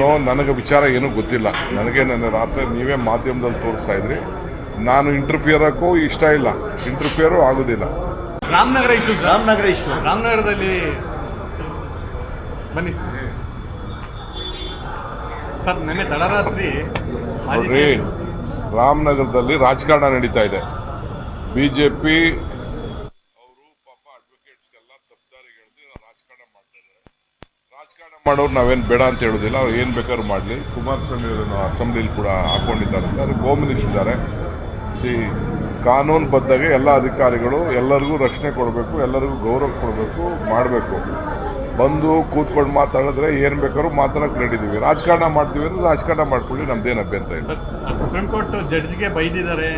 No ನನಗೆ ವಿಚಾರ ಏನೂ ಗೊತ್ತಿಲ್ಲ. ನನಗೆ ನನ್ನ ರಾತ್ರಿ ನೀವೇ ಮಾಧ್ಯಮದಲ್ಲಿ ತೋರಿಸ್ತಾ ಇದ್ರಿ. ನಾನು ಇಂಟರ್ಫಿಯರ್ ಹಾಕೋ ಇಷ್ಟ ಇಲ್ಲ. ಇಂಟರ್ಫಿಯರು ಆಗೋದಿಲ್ಲ. Ramanagara issue sir Ramanagara issue ರಾಮನಗರದಲ್ಲಿ ಬನ್ನಿ. ಸರ್ ನಿನ್ನೆ ತಡರಾತ್ರಿ ನೋಡ್ರಿ ರಾಮನಗರದಲ್ಲಿ ರಾಜಕಾರಣ ನಡೀತಾ ಇದೆ. ಬಿಜೆಪಿ ಅವರು ಪಾಪ ಅಡ್ವೊಕೇಟ್ಸ್ಗೆಲ್ಲ ತಪ್ಪದಾರಿಗೆ ಎಳೆದು ರಾಜಕಾರಣ ಮಾಡ್ತಾ ಇದ್ದಾರೆ. ರಾಜಕಾರಣ ಮಾಡೋರು ನಾವೇನು ಬೇಡ ಅಂತ ಹೇಳೋದಿಲ್ಲ ಅವ್ರು ಏನು ಬೇಕಾದ್ರೂ ಮಾಡಲಿ. ಕುಮಾರಸ್ವಾಮಿ ಅವರನ್ನು ಅಸೆಂಬ್ಲಿಲಿ ಕೂಡ ಹಾಕೊಂಡಿದ್ದಾರೆ ಅದಕ್ಕೆ ಹೋಮ್ ಮಿನಿಸ್ಟರ್ ಸಿ ಕಾನೂನು ಬದ್ಧಾಗೆ ಎಲ್ಲ ಅಧಿಕಾರಿಗಳು ಎಲ್ಲರಿಗೂ ರಕ್ಷಣೆ ಕೊಡಬೇಕು ಎಲ್ಲರಿಗೂ ಗೌರವ ಕೊಡಬೇಕು ಮಾಡಬೇಕು. ಬಂದು ಕೂತ್ಕೊಂಡು ಮಾತಾಡಿದ್ರೆ ಏನು ಬೇಕಾದ್ರೂ ಮಾತಾಡೋಕೆ ನಡೀತೀವಿ ರಾಜಕಾರಣ ಮಾಡ್ತೀವಿ ಅಂದ್ರೆ ರಾಜಕಾರಣ ಮಾಡ್ಕೊಳ್ಳಿ ನಮ್ದೇನು ಅಭ್ಯಂತರ ಇಲ್ಲ. ಸುಪ್ರೀಂ ಕೋರ್ಟ್ ಜಡ್ಜ್ಗೆ ಬೈದಿದ್ದಾರೆ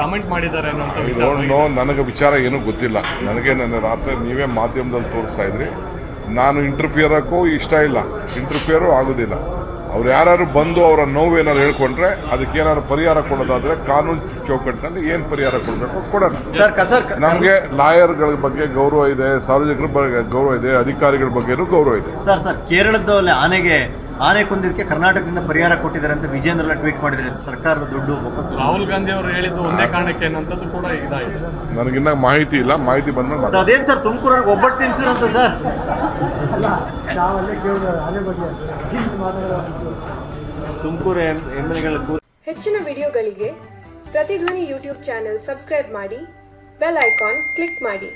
ಕಮೆಂಟ್ ಮಾಡಿದ್ದಾರೆ ನನಗೆ ವಿಚಾರ ಏನೂ ಗೊತ್ತಿಲ್ಲ. ನನಗೆ ನನ್ನ ರಾತ್ರಿ ನೀವೇ ಮಾಧ್ಯಮದಲ್ಲಿ ತೋರಿಸ್ತಾ ಇದ್ರಿ. ನಾನು ಇಂಟರ್ಫಿಯರ್ ಹಾಕೋ ಇಷ್ಟ ಇಲ್ಲ. ಇಂಟರ್ಫಿಯರು ಆಗೋದಿಲ್ಲ. ಅವ್ರು ಯಾರು ಬಂದು ಅವರ ನೋವು ಏನಾರು ಹೇಳ್ಕೊಂಡ್ರೆ ಅದಕ್ಕೆ ಏನಾದ್ರು ಪರಿಹಾರ ಕೊಡೋದಾದ್ರೆ ಕಾನೂನು ಚೌಕಟ್ಟಿನಲ್ಲಿ ಏನು ಪರಿಹಾರ ಕೊಡಬೇಕು ಕೊಡೋಣ. ನಮಗೆ ಲಾಯರ್ಗಳ ಬಗ್ಗೆ ಗೌರವ ಇದೆ ಸಾರ್ವಜನಿಕರ ಬಗ್ಗೆ ಗೌರವ ಇದೆ ಅಧಿಕಾರಿಗಳ ಬಗ್ಗೆನೂ ಗೌರವ ಇದೆ. ಸರ್ ಸರ್ ಕೇರಳದಲ್ಲಿ ಆನೆಗೆ ಆನೆ ಕೊಂದಿದ್ದಕ್ಕೆ ಕರ್ನಾಟಕದಿಂದ ಪರಿಹಾರ ಕೊಟ್ಟಿದ್ದಾರೆ ಅಂತ ವಿಜೇಂದ್ರ ಟ್ವೀಟ್ ಮಾಡಿದ್ದಾರೆ. ಸರ್ಕಾರದ ದುಡ್ಡು ವಾಪಸ್ ರಾಹುಲ್ ಗಾಂಧಿ ಅವರು ಹೇಳಿದ್ದು ಒಂದೇ ಕಾರಣಕ್ಕೆ ಅನ್ನೋಂಥದ್ದು ಕೂಡ ಇದಾಗಿದೆ. ನನಗಿನ್ನ ಮಾಹಿತಿ ಇಲ್ಲ. ಮಾಹಿತಿ ಬಂದ ಅದೇನು ಅದೇನ್ ಸರ್ ತುಮಕೂರಲ್ಲಿ ಒಬ್ಬಟ್ಟು ತಿನ್ಸಿರಂತ ಸರ್? ತುಮಕೂರು ಹೆಚ್ಚಿನ ವಿಡಿಯೋಗಳಿಗೆ ಪ್ರತಿಧ್ವನಿ ಯೂಟ್ಯೂಬ್ ಚಾನೆಲ್ ಸಬ್ಸ್ಕ್ರೈಬ್ ಮಾಡಿ ಬೆಲ್ ಐಕಾನ್ ಕ್ಲಿಕ್ ಮಾಡಿ.